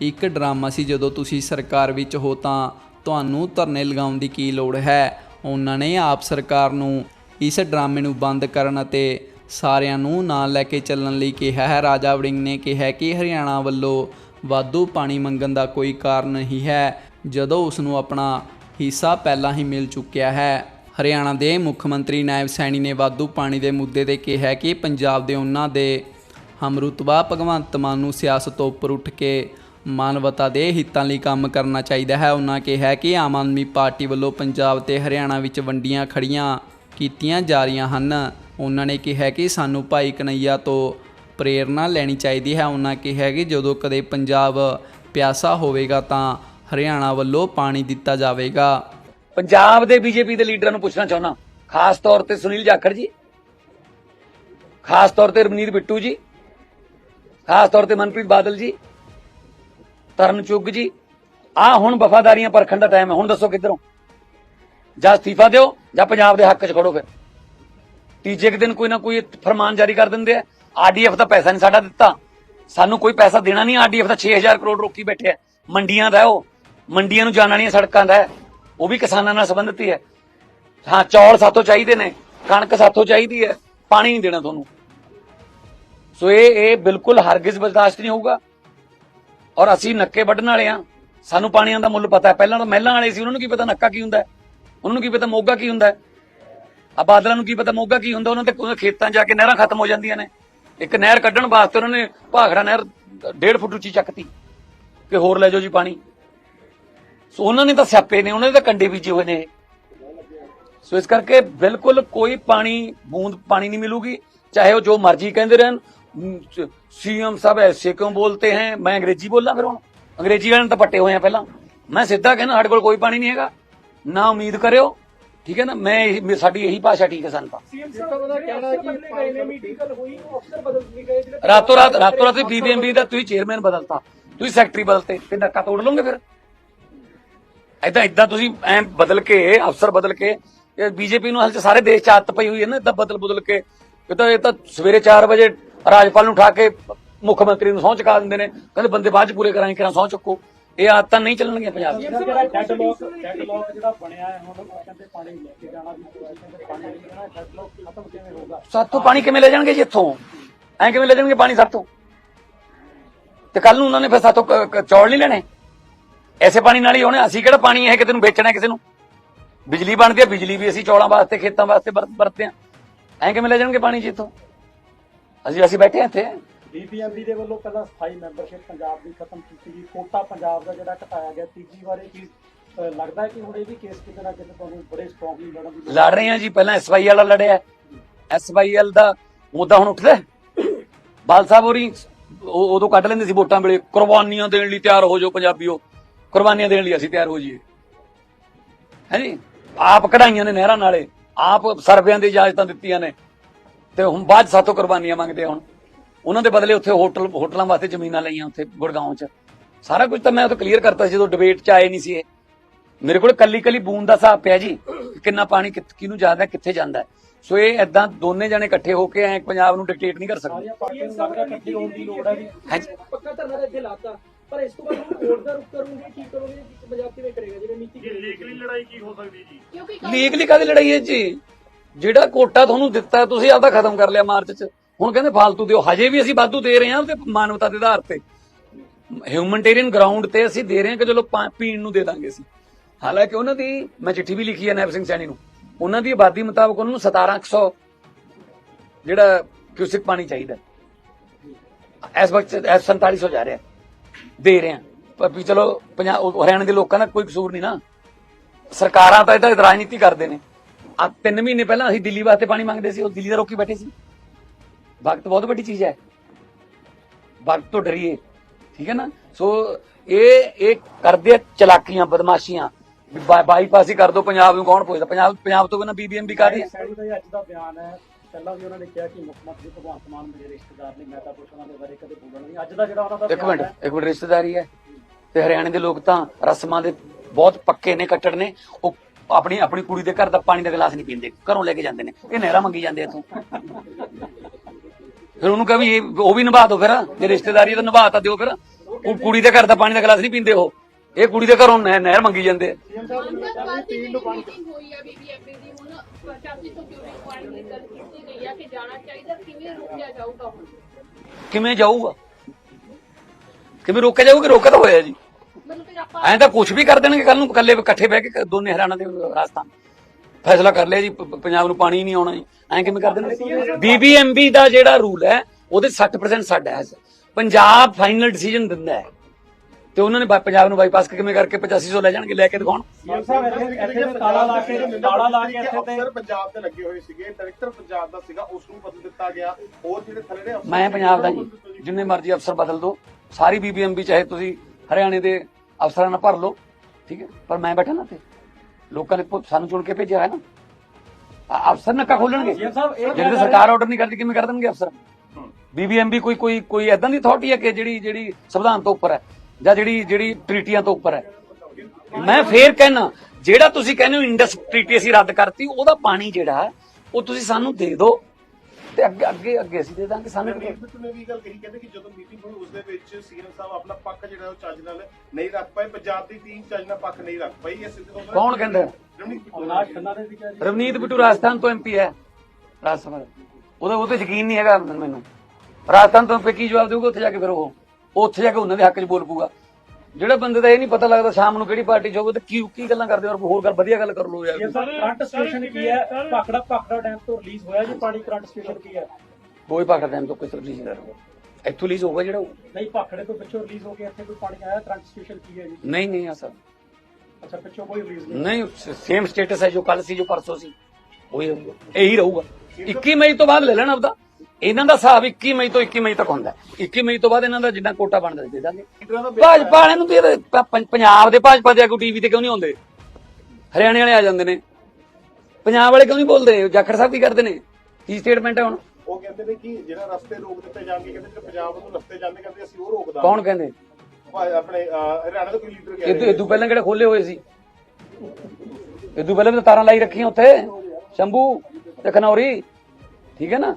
ਇੱਕ ਡਰਾਮਾ ਸੀ। ਜਦੋਂ ਤੁਸੀਂ ਸਰਕਾਰ ਵਿੱਚ ਹੋ ਤਾਂ ਤੁਹਾਨੂੰ ਧਰਨੇ ਲਗਾਉਣ ਦੀ ਕੀ ਲੋੜ ਹੈ? ਉਹਨਾਂ ਨੇ ਆਪ ਸਰਕਾਰ ਨੂੰ ਇਸ ਡਰਾਮੇ ਨੂੰ ਬੰਦ ਕਰਨ ਅਤੇ ਸਾਰਿਆਂ ਨੂੰ ਨਾਲ ਲੈ ਕੇ ਚੱਲਣ ਲਈ ਕਿਹਾ ਹੈ। ਰਾਜਾ ਵੜਿੰਗ ਨੇ ਕਿਹਾ ਕਿ ਹਰਿਆਣਾ ਵੱਲੋਂ ਵਾਧੂ ਪਾਣੀ ਮੰਗਣ ਦਾ ਕੋਈ ਕਾਰਨ ਨਹੀਂ ਹੈ। ਜਦੋਂ ਉਸ ਨੂੰ ਆਪਣਾ ਹਿੱਸਾ ਪਹਿਲਾਂ ਹੀ ਮਿਲ ਚੁੱਕਿਆ ਹੈ ਹਰਿਆਣਾ ਦੇ ਮੁੱਖ ਮੰਤਰੀ ਨਾਇਬ ਸੈਣੀ ਨੇ ਵਾਧੂ ਪਾਣੀ ਦੇ ਮੁੱਦੇ ਤੇ ਕਿਹਾ ਕਿ ਪੰਜਾਬ ਦੇ ਉਹਨਾਂ ਦੇ ਹਮਰੁਤਬਾ ਭਗਵੰਤ ਮਾਨ ਨੂੰ ਸਿਆਸਤ ਤੋਂ ਉੱਪਰ ਉੱਠ ਕੇ ਮਾਨਵਤਾ ਦੇ ਹਿੱਤਾਂ ਲਈ ਕੰਮ ਕਰਨਾ ਚਾਹੀਦਾ ਹੈ। ਉਹਨਾਂ ਕਿਹਾ ਕਿ ਆਮ ਆਦਮੀ ਪਾਰਟੀ ਵੱਲੋਂ ਪੰਜਾਬ ਤੇ ਹਰਿਆਣਾ ਵਿੱਚ ਵੰਡੀਆਂ ਖੜੀਆਂ ਕੀਤੀਆਂ ਜਾ ਰਹੀਆਂ ਹਨ। ਉਹਨਾਂ ਨੇ ਕਿਹਾ ਕਿ ਸਾਨੂੰ ਭਾਈ ਕਨਈਆ ਤੋਂ ਪ੍ਰੇਰਣਾ ਲੈਣੀ ਚਾਹੀਦੀ ਹੈ। ਉਹਨਾਂ ਕਿਹਾ ਕਿ ਜਦੋਂ ਕਦੇ ਪੰਜਾਬ ਪਿਆਸਾ ਹੋਵੇਗਾ ਤਾਂ ਹਰਿਆਣਾ ਵੱਲੋਂ ਪਾਣੀ ਦਿੱਤਾ ਜਾਵੇਗਾ। ਪੰਜਾਬ ਦੇ ਬੀਜੇਪੀ ਦੇ ਲੀਡਰਾਂ ਨੂੰ ਪੁੱਛਣਾ ਚਾਹੁੰਦਾ। ਖਾਸ ਤੌਰ ਤੇ ਸੁਨੀਲ ਜਾਖੜ ਜੀ, ਖਾਸ ਤੌਰ ਤੇ ਰਮਨੀਤ ਬਿੱਟੂ ਜੀ, ਖਾਸ ਤੌਰ ਤੇ ਮਨਪ੍ਰੀਤ ਬਾਦਲ ਜੀ, ਤਰਨ ਚੁੱਗ ਜੀ। ਆ ਹੁਣ ਵਫਾਦਾਰੀਆਂ ਪਰਖਣ ਦਾ ਟਾਈਮ ਹੈ। ਹੁਣ ਦੱਸੋ ਕਿੱਧਰੋਂ? ਜਾਂ ਅਸਤੀਫਾ ਦਿਓ, ਜਾਂ ਪੰਜਾਬ ਦੇ ਹੱਕ 'ਚ ਖੜੋ ਫਿਰ। ਤੀਜੇ ਕੁ ਦਿਨ ਕੋਈ ਨਾ ਕੋਈ ਫਰਮਾਨ ਜਾਰੀ ਕਰ ਦਿੰਦੇ ਆ। ਆਰਡੀਐਫ ਦਾ ਪੈਸਾ ਨਹੀਂ ਸਾਡਾ ਦਿੱਤਾ। ਸਾਨੂੰ ਕੋਈ ਪੈਸਾ ਦੇਣਾ ਨਹੀਂ। ਆਰਡੀਐਫ ਦਾ 6000 ਕਰੋੜ ਰੋਕੀ ਬੈਠੇ ਆ। ਮੰਡੀਆਂ ਦਾ ਉਹ। ਮੰਡੀਆਂ ਨੂੰ ਜਾਣ ਵਾਲੀਆਂ ਸੜਕਾਂ ਦਾ ਉਹ ਵੀ ਕਿਸਾਨਾਂ ਨਾਲ ਸੰਬੰਧਿਤ ਹੀ ਹੈ। ਹਾਂ, ਚੌਲ ਸਾਥੋਂ ਚਾਹੀਦੇ ਨੇ, ਕਣਕ ਸਾਥੋਂ ਚਾਹੀਦੀ ਹੈ, ਪਾਣੀ ਨਹੀਂ ਦੇਣਾ ਤੁਹਾਨੂੰ। ਸੋ ਇਹ ਇਹ ਬਿਲਕੁਲ ਹਰਗਿਜ਼ ਬਰਦਾਸ਼ਤ ਨਹੀਂ ਹੋਊਗਾ। ਔਰ ਅਸੀਂ ਨੱਕੇ ਵੱਢਣ ਵਾਲੇ ਆ ਸਾਨੂੰ ਪਾਣੀਆਂ ਦਾ ਮੁੱਲ ਪਤਾ ਹੈ। ਪਹਿਲਾਂ ਤਾਂ ਮਹਿਲਾਂ ਵਾਲੇ ਸੀ, ਉਹਨਾਂ ਨੂੰ ਕੀ ਪਤਾ ਨੱਕਾ ਕੀ ਹੁੰਦਾ ਹੈ? ਉਹਨਾਂ ਨੂੰ ਕੀ ਪਤਾ ਮੋਗਾ ਕੀ ਹੁੰਦਾ ਹੈ? ਆ ਬਾਦਲਾਂ ਨੂੰ ਕੀ ਪਤਾ ਮੋਗਾ ਕੀ ਹੁੰਦਾ? ਉਹਨਾਂ ਤੇ ਖੇਤਾਂ ਜਾ ਕੇ ਨਹਿਰਾਂ ਖਤਮ ਹੋ ਜਾਂਦੀਆਂ ਨੇ। ਇੱਕ ਨਹਿਰ ਕੱਢਣ ਵਾਸਤੇ ਉਹਨਾਂ ਨੇ ਭਾਖੜਾ ਨਹਿਰ 1.5 ਫੁੱਟ ਉੱਚੀ ਚੱਕਤੀ ਕਿ ਹੋਰ ਲੈ ਜਾਓ ਜੀ ਪਾਣੀ। ਸੋ ਉਹਨਾਂ ਨੇ ਤਾਂ ਸਿਆਪੇ ਨੇ ਉਹਨਾਂ ਦੇ ਤਾਂ ਕੰਡੇ ਬੀਜੇ ਹੋਏ ਨੇ। ਸੋ ਇਸ ਕਰਕੇ ਬਿਲਕੁਲ ਕੋਈ ਪਾਣੀ ਬੂੰਦ ਪਾਣੀ ਨਹੀਂ ਮਿਲੂਗੀ। ਚਾਹੇ ਉਹ ਜੋ ਮਰਜ਼ੀ ਕਹਿੰਦੇ ਰਹਿਣ ਸੀਐਮ ਸਾਹਿਬ ਐਸੇ ਕਿਉਂ ਬੋਲਤੇ ਹੈ? ਮੈਂ ਅੰਗਰੇਜ਼ੀ ਬੋਲਾਂ ਫਿਰ ਹੁਣ। ਅੰਗਰੇਜ਼ੀ ਵਾਲਿਆਂ ਨੇ ਤਾਂ ਪੱਟੇ ਹੋਏ ਆ ਪਹਿਲਾਂ। ਮੈਂ ਸਿੱਧਾ ਕਹਿੰਦਾ ਸਾਡੇ ਕੋਲ ਕੋਈ ਪਾਣੀ ਨਹੀਂ ਹੈਗਾ। ਨਾ ਉਮੀਦ ਕਰਿਓ। ਠੀਕ ਹੈ ਨਾ? ਮੈਂ ਸਾਡੀ ਇਹੀ ਭਾਸ਼ਾ ਠੀਕ ਹੈ ਸਾਨੂੰ ਤਾਂ। ਸੀਐਮ ਸਾਹਿਬ ਦਾ ਕਹਿਣਾ ਹੈ ਕਿ ਨੇ ਮੀਟਿੰਗ ਕੱਲ ਹੋਈ ਅਫਸਰ ਬਦਲ ਨਹੀਂ ਗਏ ਰਾਤੋਂ ਰਾਤ ਰਾਤੋਂ ਰਾਤ ਬੀਬੀਐਮਬੀ ਦਾ ਤੁਸੀਂ ਚੇਅਰਮੈਨ ਬਦਲਤਾ। ਤੁਸੀਂ ਸੈਕਟਰੀ ਬਦਲਤੇ ਤੇ ਨੱਕਾ ਤੋੜ ਲਓਗੇ ਫਿਰ? ਏਦਾਂ ਏਦਾਂ ਤੁਸੀਂ ਐ ਬਦਲ ਕੇ ਅਫਸਰ ਬਦਲ ਕੇ ਇਹ ਬੀਜੇਪੀ ਨੂੰ ਹਾਲ ਚ ਸਾਰੇ ਦੇਸ਼ ਚ ਆਦਤ ਪਈ ਹੋਈ ਹੈ ਨਾ ਏਦਾਂ ਬਦਲ ਬਦਲ ਕੇ। ਇਹ ਤਾਂ ਇਹ ਤਾਂ ਸਵੇਰੇ 4 ਵਜੇ ਰਾਜਪਾਲ ਨੂੰ ਉਠਾ ਕੇ ਮੁੱਖ ਮੰਤਰੀ ਨੂੰ ਸਹੁੰ ਚੁਕਾ ਦਿੰਦੇ ਨੇ ਕਹਿੰਦੇ ਬੰਦੇ ਬਾਅਦ ਚ ਪੂਰੇ ਕਰਾਂਗੇ ਕਿਰਾਂ ਸਹੁੰ ਚੁੱਕੋ। ਇਹ ਆਦਤਾਂ ਨਹੀਂ ਚੱਲਣਗੀਆਂ ਪੰਜਾਬ 'ਚ ਜਿਹੜਾ ਡੈਡਲੌਕ ਡੈਡਲੌਕ ਜਿਹੜਾ ਬਣਿਆ ਹੈ ਹੁਣ ਉਹ ਕਹਿੰਦੇ ਪਾਣੀ ਲੈ ਕੇ ਜਾਣਾ ਵੀ ਤੁਸੀਂ ਕਹਿੰਦੇ ਪਾਣੀ ਨਹੀਂ ਦੇਣਾ ਡੈਡਲੌਕ ਖਤਮ ਕਿਵੇਂ ਹੋਊਗਾ? ਸਾਥੋਂ ਪਾਣੀ ਕਿਵੇਂ ਲੈ ਜਾਣਗੇ ਜੀ ਇੱਥੋਂ? ਐਂ ਕਿਵੇਂ ਲੈ ਜਾਣਗੇ ਪਾਣੀ ਸਾਥੋਂ? ਤੇ ਕੱਲ ਨੂੰ ਉਹਨਾਂ ਨੇ ਫਿਰ ਸਾਥੋਂ ਚੌਲ ਨਹੀਂ ਲੈਣੇ? ਐਸੇ ਪਾਣੀ ਨਾਲ ਹੀ ਹੋਣੇ। ਅਸੀਂ ਕਿਹੜਾ ਪਾਣੀ ਇਹ ਕਿਤੇ ਨੂੰ ਵੇਚਣਾ ਕਿਸੇ ਨੂੰ? ਬਿਜਲੀ ਬਣਦੀ ਹੈ ਬਿਜਲੀ ਵੀ ਅਸੀਂ ਚੌਲਾਂ ਵਾਸਤੇ ਖੇਤਾਂ ਵਾਸਤੇ ਵਰ- ਵਰਤਦੇ ਆ ਐਂ ਕਿਵੇਂ ਲੈ ਜਾਣਗੇ ਪਾਣੀ ਜੀ ਇੱਥੋਂ? ਅਸੀਂ ਅਸੀਂ ਬੈਠੇ ਇੱਥੇ। ਬੀਬੀਐਮਬੀ ਦੇ ਵੱਲੋਂ ਪਹਿਲਾਂ ਸਥਾਈ ਮੈਂਬਰਸ਼ਿਪ ਪੰਜਾਬ ਦੀ ਖਤਮ ਕੀਤੀ ਗਈ। ਕੋਟਾ ਪੰਜਾਬ ਦਾ ਜਿਹੜਾ ਘਟਾਇਆ ਗਿਆ। ਤੀਜੀ ਵਾਰੇ ਕੀ ਅਹ, ਲੱਗਦਾ ਹੈ ਕਿ ਹੁਣ ਇਹ ਵੀ ਕੇਸ ਕਿਤੇ ਨਾ ਕਿਤੇ ਤੁਹਾਨੂੰ ਬੜੇ ਸਟਰੋਂਗਲੀ ਲੜਨ ਦੀ ਲੋੜ ਰਹੇ ਹਾਂ ਜੀ। ਪਹਿਲਾਂ ਐਸਵਾਈ ਵਾਲਾ ਲੜਿਆ। ਐਸਵਾਈਐਲ ਦਾ ਮੁੱਦਾ ਹੁਣ ਉੱਠਦਾ। ਬਾਲ ਸਾਹਿਬ ਹੋਰੀ ਉਹ- ਉਦੋਂ ਕੱਢ ਲੈਂਦੇ ਸੀ ਵੋਟਾਂ ਵੇਲੇ। ਕੁਰਬਾਨੀਆਂ ਦੇਣ ਲਈ ਤਿਆਰ ਹੋ ਜਾਓ ਪੰਜਾਬੀਓ। ਕੁਰਬਾਨੀਆਂ ਦੇਣ ਲਈ ਅਸੀਂ ਤਿਆਰ ਹੋ ਜਾਈਏ। ਹੈ ਜੀ? ਆਪ ਕਢਾਈਆਂ ਨੇ ਨਹਿਰਾਂ ਨਾਲੇ ਆਪ ਸਰਬਿਆਂ ਦੀ ਇਜਾਜ਼ਤਾਂ ਦਿੱਤੀਆਂ ਨੇ। ਤੇ ਹੁਣ ਬਾਅਦ ਸਾਥੋਂ ਕੁਰਬਾਨੀਆਂ ਮੰਗਦੇ ਹੁਣ। ਉਹਨਾਂ ਦੇ ਬਦਲੇ ਉੱਥੇ ਹੋਟਲ ਹੋਟਲਾਂ ਵਾਸਤੇ ਜ਼ਮੀਨਾਂ ਲਈਆਂ ਉੱਥੇ ਗੁੜਗਾਉਂ 'ਚ। ਸਾਰਾ ਕੁਝ ਤਾਂ ਮੈਂ ਉਹ ਕਲੀਅਰ ਕਰਤਾ ਸੀ ਜਦੋਂ ਡਿਬੇਟ 'ਚ ਆਏ ਨਹੀਂ ਸੀ ਇਹ। ਮੇਰੇ ਕੋਲ ਕੱਲੀ ਕੱਲੀ ਬੂੰਦ ਦਾ ਹਿਸਾਬ ਪਿਆ ਜੀ। ਕਿੰਨਾ ਪਾਣੀ ਕਿਹਨੂੰ ਜਾਂਦਾ ਕਿੱਥੇ ਜਾਂਦਾ। ਸੋ ਇਹ ਐਦਾਂ ਦੋਨੇ ਜਣੇ ਇਕੱਠੇ ਹੋ ਕੇ ਐ ਪੰਜਾਬ ਨੂੰ ਡਿਕਟੇਟ ਨਹੀਂ ਕਰ ਸਕਦੇ। ਸਾਰੀਆਂ ਪਾਰਟੀਆਂ ਨੂੰ ਲੱਗਦਾ ਇਕੱਠੀ ਹੋਣ ਦੀ ਲੋੜ ਹੈ ਜੀ। ਹਾਂਜੀ। ਪੱਕਾ ਧਰਨਾ ਤਾਂ ਇੱਥੇ ਲਾਤਾ। ਪਰ ਇਸ ਤੋਂ ਬਾਅਦ ਹੁਣ ਕੋਰਟ ਦਾ ਰੁਕ ਕਰੋਗੇ ਕੀ ਕਰੋਗੇ ਪੰਜਾਬ ਕਿਵੇਂ ਕਰੇਗਾ ਜਿਹੜੇ ਨੀਤੀ ਲੀਗਲੀ ਲੜਾਈ ਕਿਉਂਕਿ ਲੀਗਲੀ ਕਾਦੀ ਲੜਾਈ ਹੈ ਜੀ? ਜਿਹੜਾ ਕੋਟਾ ਤੁਹਾਨੂੰ ਦਿੱਤਾ ਹੈ, ਤੁਸੀਂ ਆਪਦਾ ਖਤਮ ਕਰ ਲਿਆ ਮਾਰਚ ਚ। ਹੁਣ ਕਹਿੰਦੇ ਫਾਲਤੂ ਦਿਓ। ਹਜੇ ਵੀ ਅਸੀਂ ਵਾਧੂ ਦੇ ਰਹੇ ਹਾਂ ਤੇ ਮਾਨਵਤਾ ਦੇ ਆਧਾਰ ਤੇ। ਹਿਊਮਨਟੇਰੀਅਨ ਗਰਾਊਂਡ ਤੇ ਅਸੀਂ ਦੇ ਰਹੇ ਹਾਂ ਕਿ ਚਲੋ ਪੀਣ ਨੂੰ ਦੇ ਦਾਂਗੇ ਅਸੀਂ। ਹਾਲਾਂਕਿ ਉਹਨਾਂ ਦੀ ਮੈਂ ਚਿੱਠੀ ਵੀ ਲਿਖੀ ਹੈ ਨੈਬ ਸਿੰਘ ਸੈਣੀ ਨੂੰ। ਉਹਨਾਂ ਦੀ ਆਬਾਦੀ ਮੁਤਾਬਕ ਉਹਨਾਂ ਨੂੰ 1700 ਜਿਹੜਾ ਕਿਊਸਿਕ ਪਾਣੀ ਚਾਹੀਦਾ। ਹੈ। ਇਸ ਵਕਤ ਇਸ 4700 ਜਾ ਰਿਹਾ। ਦੇ ਰਹੇ ਹਾਂ ਪਰ ਵੀ ਚਲੋ ਪੰਜਾਬ ਹਰਿਆਣਾ ਦੇ ਲੋਕਾਂ ਦਾ ਕੋਈ ਕਸੂਰ ਨਹੀਂ ਨਾ। ਸਰਕਾਰਾਂ ਤਾਂ ਇਹਦਾ ਰਾਜਨੀਤੀ ਕਰਦੇ ਨੇ। ਆ ਤਿੰਨ ਮਹੀਨੇ ਪਹਿਲਾਂ ਅਸੀਂ ਦਿੱਲੀ ਵਾਸਤੇ ਪਾਣੀ ਮੰਗਦੇ ਸੀ, ਉਹ ਦਿੱਲੀ ਦਾ ਰੋਕੀ ਬੈਠੇ ਸੀ। ਵਕਤ ਬਹੁਤ ਵੱਡੀ ਚੀਜ਼ ਹੈ। ਵਕਤ ਤੋਂ ਡਰੀਏ, ਠੀਕ ਹੈ ਨਾ? ਸੋ ਇਹ ਇਹ ਕਰਦੇ ਆ ਚਲਾਕੀਆਂ, ਬਦਮਾਸ਼ੀਆਂ। ਬਾਈਪਾਸ ਹੀ ਕਰ ਦੋ, ਪੰਜਾਬ ਨੂੰ ਕੌਣ ਪੁੱਛਦਾ? ਪੰਜਾਬ ਪੰਜਾਬ ਤੋਂ ਬਿਨਾਂ ਬੀਬੀਐਮ ਵੀ ਕਰ ਰਹੀ ਹੈ? ਅੱਜ ਦਾ ਬਿਆਨ ਹੈ। ਪਹਿਲਾਂ ਵੀ ਉਹਨਾਂ ਨੇ ਕਿਹਾ ਕਿ ਮੁੱਖ ਮੰਤਰੀ ਭਗਵੰਤ ਮਾਨ ਮੇਰੇ ਰਿਸ਼ਤੇਦਾਰ ਨੇ ਮੈਂ ਤਾਂ ਕੁਛ ਉਹਨਾਂ ਦੇ ਬਾਰੇ ਕਦੇ ਬੋਲਣਾ ਨਹੀਂ। ਅੱਜ ਦਾ ਜਿਹੜਾ ਉਹਨਾਂ ਦਾ ਇੱਕ ਮਿੰਟ ਇੱਕ ਮਿੰਟ ਰਿਸ਼ਤੇਦਾਰੀ ਹੈ ਤੇ ਹਰਿਆਣੇ ਦੇ ਲੋਕ ਤਾਂ ਰਸਮਾਂ ਦੇ ਬਹੁਤ ਪੱਕੇ ਨੇ ਕੱਟੜ ਨੇ। ਉਹ ਆਪਣੀ ਆਪਣੀ ਕੁੜੀ ਦੇ ਘਰ ਦਾ ਪਾਣੀ ਦਾ ਗਲਾਸ ਨਹੀਂ ਪੀਂਦੇ ਘਰੋਂ ਲੈ ਕੇ ਜਾਂਦੇ ਨੇ। ਇਹ ਨਹਿਰਾ ਮੰਗੀ ਜਾਂਦੇ ਇਥੋਂ। ਫਿਰ ਉਹਨੂੰ ਕਹ ਵੀ ਇਹ ਉਹ ਵੀ ਨਿਭਾ ਦਿਓ ਫਿਰ ਜੇ ਰਿਸ਼ਤੇਦਾਰੀ ਤਾਂ ਨਿਭਾ ਤਾਂ ਦਿਓ ਫਿਰ। ਉਹ ਕੁੜੀ ਦੇ ਘਰ ਦਾ ਪਾਣੀ ਦਾ ਗਲਾਸ ਨਹੀਂ ਪੀਂਦੇ ਉਹ। ਇਹ ਕੁੜੀ ਦੇ ਘਰੋਂ ਨਹਿ- ਨਹਿਰ ਮੰਗੀ ਜਾਂਦੇ ਆ। ਮੀਟਿੰਗ ਹੋਈ ਬੀਬੀਐਫ ਦੀ। ਪ੍ਰਸ਼ਾਸਨ ਤੋਂ ਕਿਉਂ ਰਿਕੁਆਇਰਡ ਦੀ ਗੱਲ ਕੀਤੀ ਗਈ ਹੈ ਕਿ ਜਾਣਾ ਚਾਹੀਦਾ ਕਿਵੇਂ ਰੋਕਿਆ ਜਾਊਗਾ ਹੁਣ? ਕਿਵੇਂ ਜਾਊਗਾ? ਕਿਵੇਂ ਰੋਕਿਆ ਜਾਊਗਾ ਰੋਕਿਆ ਤਾਂ ਹੋਇਆ ਜੀ? ਮਤਲਬ ਆਪਾਂ ਐਂ ਤਾਂ ਕੁਝ ਵੀ ਕਰ ਦੇਣਗੇ ਕੱਲ ਨੂੰ ਇਕੱਲੇ ਇਕੱਠੇ ਬਹਿ ਕੇ ਦੋਨੇ ਹਰਿਆਣਾ ਦੇ ਰਾਜਸਥਾਨ। ਫੈਸਲਾ ਕਰ ਲਿਆ ਜੀ ਪ- ਪੰਜਾਬ ਨੂੰ ਪਾਣੀ ਨਹੀਂ ਆਉਣਾ ਜੀ। ਐਂ ਕਿਵੇਂ ਕਰ ਦੇਣਗੇ? ਬੀਬੀਐਮਬੀ ਦਾ ਜਿਹੜਾ ਰੂਲ ਹੈ ਉਹਦੇ 60% ਸਾਡਾ ਹੈ। ਪੰਜਾਬ ਫਾਈਨਲ ਡਿਸੀਜਨ ਦਿੰਦਾ ਹੈ। ਤੇ ਉਹਨਾਂ ਨੇ ਪੰਜਾਬ ਨੂੰ ਬਾਈਪਾਸ ਕਿਵੇਂ ਕਰਕੇ 8500 ਲੈ ਜਾਣਗੇ ਲੈ ਕੇ ਦਿਖਾਉਣ। ਸੀਐਮ ਸਾਹਿਬ ਇੱਥੇ ਇੱਥੇ ਤੇ ਤਾਲਾ ਲਾ ਕੇ ਤਾਲਾ ਲਾ ਕੇ ਇੱਥੇ ਤੇ ਅਫਸਰ ਪੰਜਾਬ ਦੇ ਲੱਗੇ ਹੋਏ ਸੀਗੇ ਡਾਇਰੈਕਟਰ ਪੰਜਾਬ ਦਾ ਸੀਗਾ ਉਸ ਨੂੰ ਬਦਲ ਦਿੱਤਾ ਗਿਆ। ਹੋਰ ਜਿਹੜੇ ਥੱਲੇ ਦੇ ਅਫਸਰ ਮੈਂ ਪੰਜਾਬ ਦਾ ਜੀ। ਜਿੰਨੇ ਮਰਜ਼ੀ ਅਫਸਰ ਬਦਲ ਦੋ। ਸਾਰੀ ਬੀਬੀਐਮਬੀ ਚਾਹੇ ਤੁਸੀਂ ਹਰਿਆਣੇ ਦੇ ਅਫਸਰਾਂ ਨਾਲ ਭਰ ਲਓ ਠੀਕ ਹੈ? ਪਰ ਮੈਂ ਬੈਠਾ ਨਾ ਤੇ ਲੋਕਾਂ ਨੇ ਸਾਨੂੰ ਚੁਣ ਕੇ ਭੇਜਿਆ ਹੈ ਨਾ। ਅਫਸਰ ਨੱਕਾ ਖੋਲਣਗੇ। ਜਿਹੜੇ ਸਰਕਾਰ ਆਰਡਰ ਨਹੀਂ ਕਰਦੀ ਕਿਵੇਂ ਕਰ ਦੇਣਗੇ ਅਫਸਰ? ਬੀਬੀਐਮਬੀ ਕੋਈ ਕੋਈ ਕੋਈ ਐਦਾਂ ਦੀ ਅਥਾਰਟੀ ਹੈ ਕਿ ਜਿਹੜੀ ਜਿਹੜੀ ਸੰਵਿਧਾਨ ਤੋਂ ਉੱਪਰ ਹੈ? ਜਾਂ ਜਿਹੜੀ ਜਿਹੜੀ ਟ੍ਰੀਟੀਆਂ ਤੋਂ ਉੱਪਰ ਹੈ। ਮੈਂ ਫੇਰ ਕਹਿਣਾ ਜਿਹੜਾ ਤੁਸੀਂ ਕਹਿੰਦੇ ਹੋ ਇੰਡਸ ਟ੍ਰੀਟੀ ਅਸੀਂ ਰੱਦ ਕਰਤੀ ਉਹਦਾ ਪਾਣੀ ਜਿਹੜਾ ਉਹ ਤੁਸੀਂ ਸਾਨੂੰ ਦੇ ਦਿਓ ਤੇ ਅੱਗੇ ਅੱਗੇ ਅੱਗੇ ਅਸੀਂ ਦੇ ਦਾਂਗੇ ਸਾਨੂੰ। ਨੇ ਵੀ ਗੱਲ ਕਹੀ ਕਹਿੰਦੇ ਕਿ ਜਦੋਂ ਮੀਟਿੰਗ ਹੋਈ ਉਸ ਦੇ ਵਿੱਚ ਸੀਐਮ ਸਾਹਿਬ ਆਪਣਾ ਪੱਖ ਜਿਹੜਾ ਉਹ ਚੱਜ ਨਾਲ ਨਹੀਂ ਰੱਖ ਪਾਏ। ਪੰਜਾਬ ਦੀ ਟੀਮ ਚੱਜ ਨਾਲ ਪੱਖ ਨਹੀਂ ਰੱਖ ਪਾਈ। ਇਹ ਸਿੱਧੇ ਤੌਰ ਕੌਣ ਕਹਿੰਦਾ? ਰਵਨੀਤ ਬਿੱਟੂ ਰਾਜਸਥਾਨ ਤੋਂ ਐਮਪੀ ਹੈ ਰਾਜ ਸਭਾ ਦਾ। ਉਹਦਾ ਉਹ ਤੇ ਯਕੀਨ ਨਹੀਂ ਹੈਗਾ ਮੈਨੂੰ। ਰਾਜਸਥਾਨ ਤੋਂ ਕੀ ਜਵਾਬ ਦੇਊਗਾ ਉੱਥੇ ਜਾ ਕੇ ਫਿਰ ਉਹ ਉੱਥੇ ਜਾ ਕੇ ਉਹਨਾਂ ਦੇ ਹੱਕ 'ਚ ਬੋਲ ਪੂਗਾ ਜਿਹੜੇ ਬੰਦੇ ਦਾ ਇਹ ਨਹੀਂ ਪਤਾ ਲੱਗਦਾ ਸ਼ਾਮ ਨੂੰ ਕਿਹੜੀ ਪਾਰਟੀ 'ਚ ਹੋਵੇ ਤੇ ਕੀ ਕੀ ਗੱਲਾਂ ਕਰਦੇ ਔਰ ਹੋਰ ਗੱਲ ਵਧੀਆ ਗੱਲ ਕਰ ਲਓ ਯਾਰ। ਇਹ ਸਰ ਕਰੰਟ ਸਟੇਸ਼ਨ ਕੀ ਹੈ? ਭਾਖੜਾ ਭਾਖੜਾ ਡੈਮ ਤੋਂ ਰਿਲੀਜ਼ ਹੋਇਆ ਜੀ ਪਾਣੀ ਕਰੰਟ ਸਟੇਸ਼ਨ ਕੀ ਹੈ? ਕੋਈ ਪਾਕੜ ਟਾਈਮ ਤੋਂ ਕੋਈ ਰਿਲੀਜ਼ ਨਹੀਂ ਕਰੂਗਾ ਇੱਥੋਂ ਰਿਲੀਜ਼ ਹੋਊਗਾ ਜਿਹੜਾ। ਨਹੀਂ ਭਾਖੜੇ ਤੋਂ ਪਿੱਛੋਂ ਰਿਲੀਜ਼ ਹੋ ਕੇ ਇੱਥੇ ਕੋਈ ਪਾਣੀ ਆਇਆ ਕਰੰਟ ਸਟੇਸ਼ਨ ਕੀ ਹੈ ਜੀ? ਨਹੀਂ ਨਹੀਂ ਆ ਸਰ। ਅੱਛਾ ਪਿੱਛੋਂ ਕੋਈ ਰਿਲੀਜ਼ ਨਹੀਂ ਨਹੀਂ ਸੇਮ ਸਟੇਟਸ ਹੈ ਜੋ ਕੱਲ ਸੀ ਜੋ ਪਰਸੋਂ ਸੀ। ਉਹੀ ਰਹੂਗਾ ਇਹੀ ਰਹੂਗਾ। 21 ਮਈ ਤੋਂ ਬਾਅਦ ਲੈ ਲੈਣਾ ਆਪਦਾ। ਇਹਨਾਂ ਦਾ ਹਿਸਾਬ 21 ਮਈ ਤੋਂ 21 ਮਈ ਤੱਕ ਹੁੰਦਾ ਹੈ। 21 ਮਈ ਤੋਂ ਬਾਅਦ ਇਹਨਾਂ ਦਾ ਜਿੰਨਾ ਕੋਟਾ ਬਣਦਾ ਦੇ ਦਾਂਗੇ। ਭਾਜਪਾ ਵਾਲਿਆਂ ਨੂੰ ਤੇ ਇਹਦੇ ਪ- ਪ- ਪੰਜਾਬ ਦੇ ਭਾਜਪਾ ਦੇ ਆਗੂ ਟੀਵੀ ਤੇ ਕਿਉਂ ਨਹੀਂ ਆਉਂਦੇ? ਹਰਿਆਣੇ ਵਾਲੇ ਆ ਜਾਂਦੇ ਨੇ। ਪੰਜਾਬ ਵਾਲੇ ਕਿਉਂ ਨਹੀਂ ਬੋਲਦੇ? ਜਾਖੜ ਸਾਹਿਬ ਕੀ ਕਰਦੇ ਨੇ? ਕੀ ਸਟੇਟਮੈਂਟ ਹੈ ਹੁਣ? ਉਹ ਕਹਿੰਦੇ ਨੇ ਕਿ ਜਿਹੜਾ ਰਸਤੇ ਰੋਕ ਦਿੱਤੇ ਜਾਣਗੇ ਕਹਿੰਦੇ ਜਿਹੜੇ ਪੰਜਾਬ ਨੂੰ ਰਸਤੇ ਜਾਂਦੇ ਕਹਿੰਦੇ ਅਸੀਂ ਉਹ ਰੋਕਦਾ ਕੌਣ ਕਹਿੰਦੇ? ਆਪਣੇ ਅਹ, ਹਰਿਆਣਾ ਦਾ ਕੋਈ ਲੀਡਰ ਕਹਿ ਇਹ ਰਿਹਾ ਪਹਿਲਾਂ ਕਿਹੜੇ ਖੋਲੇ ਹੋਏ ਸੀ? ਤੋਂ ਪਹਿਲਾਂ ਵੀ ਤਾਂ ਤਾਰਾਂ ਲਾਈ ਰੱਖੀਆਂ ਉੱਥੇ। ਸ਼ੰਭੂ ਤੇ ਖਨੌਰੀ। ਠੀਕ ਹੈ ਨਾ?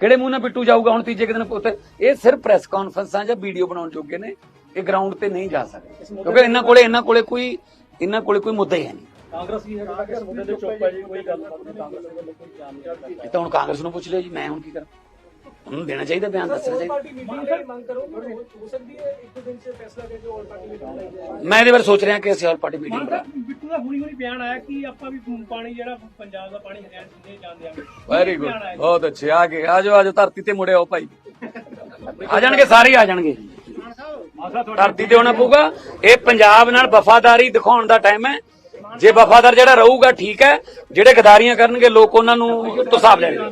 ਕਿਹੜੇ ਮੂੰਹ ਨਾਲ ਬਿੱਟੂ ਜਾਊਗਾ ਹੁਣ ਤੀਜੇ ਦਿਨ ਉੱਥੇ? ਇਹ ਸਿਰਫ ਪ੍ਰੈਸ ਕਾਨਫਰੰਸਾਂ ਜਾਂ ਵੀਡੀਓ ਬਣਾਉਣ ਜੋਗੇ ਨੇ। ਇਹ ਗਰਾਊਂਡ ਤੇ ਨਹੀਂ ਜਾ ਸਕਦੇ। ਕਿਉਂਕਿ ਇਹਨਾਂ ਕੋਲੇ ਇਹਨਾਂ ਕੋਲੇ ਕੋਈ ਇਹਨਾਂ ਕੋਲੇ ਕੋਈ ਮੁੱਦਾ ਹੀ ਹੈ ਨਹੀਂ। ਕਾਂਗਰਸੀ ਹੈ ਜਿਹੜਾ ਕਿ ਇਸ ਮੁੱਦੇ ਤੇ ਚੁੱਪ ਹੈ ਜੀ ਕੋਈ ਗੱਲ ਨਹੀਂ ਕਾਂਗਰਸ ਵੱਲੋਂ ਕੋਈ ਆਇਆ ਇਹ ਤਾਂ ਹੁਣ ਕਾਂਗਰਸ ਨੂੰ ਪੁੱਛ ਲਿਓ ਜੀ ਮੈਂ ਹੁਣ ਕੀ ਕਰਾਂ? ਉਹਨੂੰ ਦੇਣਾ ਚਾਹੀਦਾ ਬਿਆਨ ਦੱਸਣਾ ਚਾਹੀਦਾ। ਮੈਂ ਇਹਦੇ ਬਾਰੇ ਸੋਚ ਰਿਹਾ ਕਿ ਅਸੀਂ ਆਲ ਪਾਰਟੀ ਮੀਟਿੰਗ ਬਣਾ ਬਿੱਟੂ ਦਾ ਹੁਣੀ ਹੁਣੀ ਬਿਆਨ ਆਇਆ ਕਿ ਆਪਾਂ ਵੀ ਪਾਣੀ ਜਿਹੜਾ ਪੰਜਾਬ ਦਾ ਪਾਣੀ ਹਰਿਆਣਾ ਦੇ ਜਾਂਦੇ ਆ ਵੈਰੀ ਗੁੱਡ ਬਹੁਤ ਅੱਛੇ। ਆ ਗਏ ਆਜੋ ਆਜੋ ਧਰਤੀ ਤੇ ਮੁੜਿਓ ਭਾਈ। ਆ ਜਾਣਗੇ ਸਾਰੇ ਆ ਜਾਣਗੇ। ਧਰਤੀ ਤੇ ਹੋਣਾ ਪਊਗਾ। ਇਹ ਪੰਜਾਬ ਨਾਲ ਵਫਾਦਾਰੀ ਦਿਖਾਉਣ ਦਾ ਟਾਈਮ ਹੈ। ਜੇ ਵਫਾਦਾਰ ਜਿਹੜਾ ਰਹੂਗਾ ਠੀਕ ਹੈ। ਜਿਹੜੇ ਗਦਾਰੀਆਂ ਕਰਨਗੇ ਲੋਕ ਉਹਨਾਂ ਨੂੰ ਤਸਾਬ ਲੈਣਗੇ।